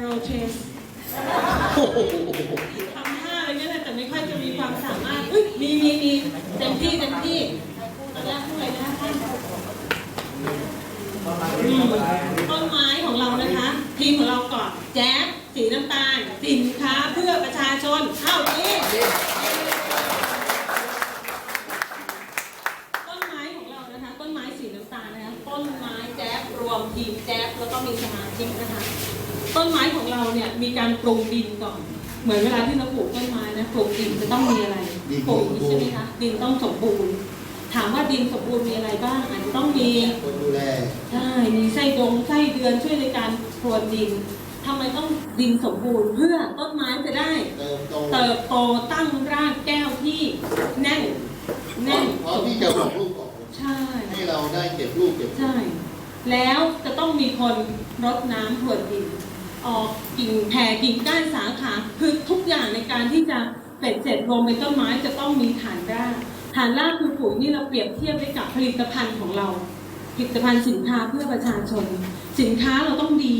โรเทสโอ้โหทำท่าอะไรเงี้ยแหละแต่ไม่ค่อยจะมีความสามารถอุ้ยมีมีมีเต็มที่เต็มที่ตอนแรกพูดอะไรนะคะท่านต้นไม้ของเรานะคะ ทีมของเราก่อนแจ๊บสีน้ำตาล สินค้าเพื่อประชาชนเอ้านี่ต้นไม้ของเรานะคะ ต้นไม้สีน้ำตาลนะคะ ต้นไม้แจ๊บรวมทีมแจ๊บแล้วก็มีสมาชิกนะคะ ต้นไม้ของเราเนี่ยมีการปรุงดินก่อน เหมือนเวลาที่เราปลูกต้นไม้นะปลูกดินจะต้องมีอะไรปลูกใช่ไหมคะดินต้องสมบูรณ์ ถามว่าดินสมบูรณ์มีอะไรบ้างอาจจะต้องมีคนดูแลใช่มีไส้ดงไส้เดือนช่วยในการพรวนดินทำไมต้องดินสมบูรณ์เพื่อต้นไม้จะได้เติมโตเติบโตตั้งรากแก้วที่แน่นแน่นเพราะที่จะบอกลูกบอกผลใช่ให้เราได้เก็บลูกเก็บผลใช่แล้วจะต้องมีคนรดน้ำพรวนดิน ออกกิ่งแผ่กิ่งก้านสาขาคือทุกอย่างในการที่จะเป็ดเสร็จรวมเป็นต้นไม้จะต้องมีฐานรากฐานรากคือปุ๋ยนี่เราเปรียบเทียบได้กับผลิตภัณฑ์ของเรา ผลิตภัณฑ์สินค้าเพื่อประชาชน สินค้าเราต้องดี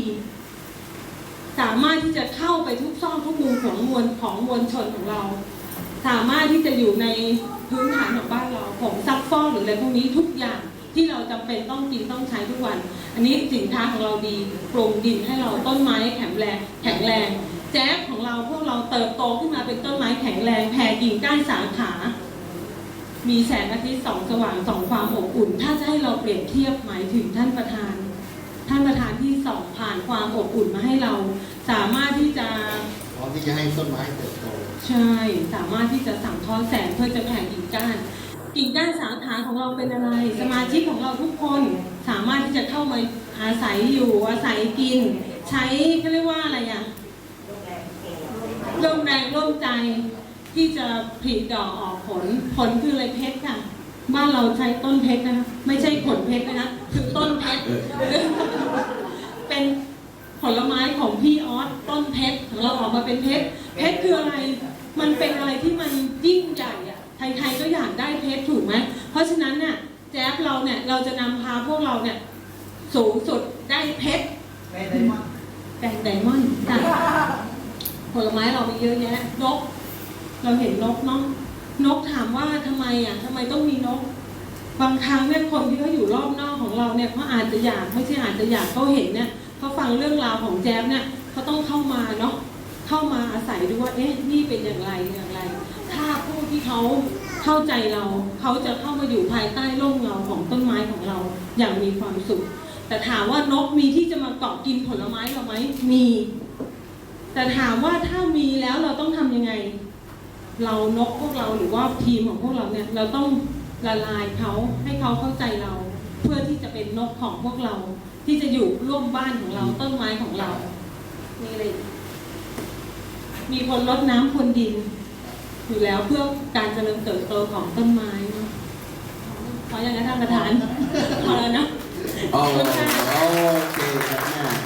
สามารถที่จะเข้าไปทุกซอกทุกมุมของมวลของมวลชนของเรา สามารถที่จะอยู่ในพื้นฐานของบ้านเราของซักฟอกหรืออะไรพวกนี้ทุกอย่าง ที่เราจำเป็นต้องกินต้องใช้ทุกวัน อันนี้สินค้าของเราดีปรุงดินให้เราต้นไม้แข็งแรงแข็งแรง แจ๊บของเราพวกเราเติบโตขึ้นมาเป็นต้นไม้แข็งแรงแผ่กิ่งก้านสาขา มีแสงอาทิตย์ส่องสว่างส่องความอบอุ่น ถ้าจะให้เราเปรียบเทียบหมายถึงท่านประธาน ท่านประธานที่ส่องผ่านความอบอุ่นมาให้เรา สามารถที่จะพร้อมที่จะให้ต้นไม้เติบโต ใช่ สามารถที่จะสั่งทอดแสงเพื่อจะแผ่กิ่งก้าน กิ่งก้านสาขาของเราเป็นอะไร สมาชิกของเราทุกคนสามารถที่จะเข้ามาอาศัยอยู่อาศัยกิน ใช้เขาเรียกว่าอะไรอะร่วมแรงร่วมใจที่จะผลิดอกออกผลผลคืออะไรเพชรค่ะบ้านเราใช้ต้นเพชรนะคะไม่ใช่ผลเพชรนะคะคือต้นเพชรเป็นผลไม้ของพี่ออสต้นเพชรของเราออกมาเป็นเพชรเพชรคืออะไร มันเป็นอะไรที่มันยิ่งใหญ่อะใครๆก็อยากได้ ราะฉะนั้นเนี่ยแจ๊บเราเนี่ยเราจะนำพาพวกเราเนี่ยสูงสุดได้เพชรแดงไดมอนด์จ้ะผลไม้เรามีเยอะแยะนก เราเห็นนกเนาะนกถามว่าทำไมอะทำไมต้องมีนก บางครั้งเนี่ยคนที่เขาอยู่รอบนอกของเราเนี่ยเขาอาจจะอยากไม่ใช่อาจจะอยากเขาเห็นเนี่ยเขาฟังเรื่องราวของแจ๊บเนี่ยเขาต้องเข้ามาเนาะเข้ามาอาศัยดูว่าเอ๊ะนี่เป็นอย่างไรอย่างไรถ้า ผู้ที่เขาเข้าใจเรา เขาจะเข้ามาอยู่ภายใต้ร่มเงาของต้นไม้ของเราอย่างมีความสุข แต่ถามว่านกมีที่จะมาเกาะกินผลไม้เราไหมมี แต่ถามว่าถ้ามีแล้วเราต้องทำยังไง เรานกพวกเราหรือว่าทีมของพวกเราเนี่ย เราต้องละลายเขาให้เขาเข้าใจเรา เพื่อที่จะเป็นนกของพวกเรา ที่จะอยู่ร่วมบ้านของเราต้นไม้ของเรามีอะไรมีคนรดน้ำพรวนดิน อยู่แล้วเพื่อการเจริญเติบโตของต้นไม้เนอะพออย่างนั้นท่านประธานพอแล้วนะโอเคครับแม่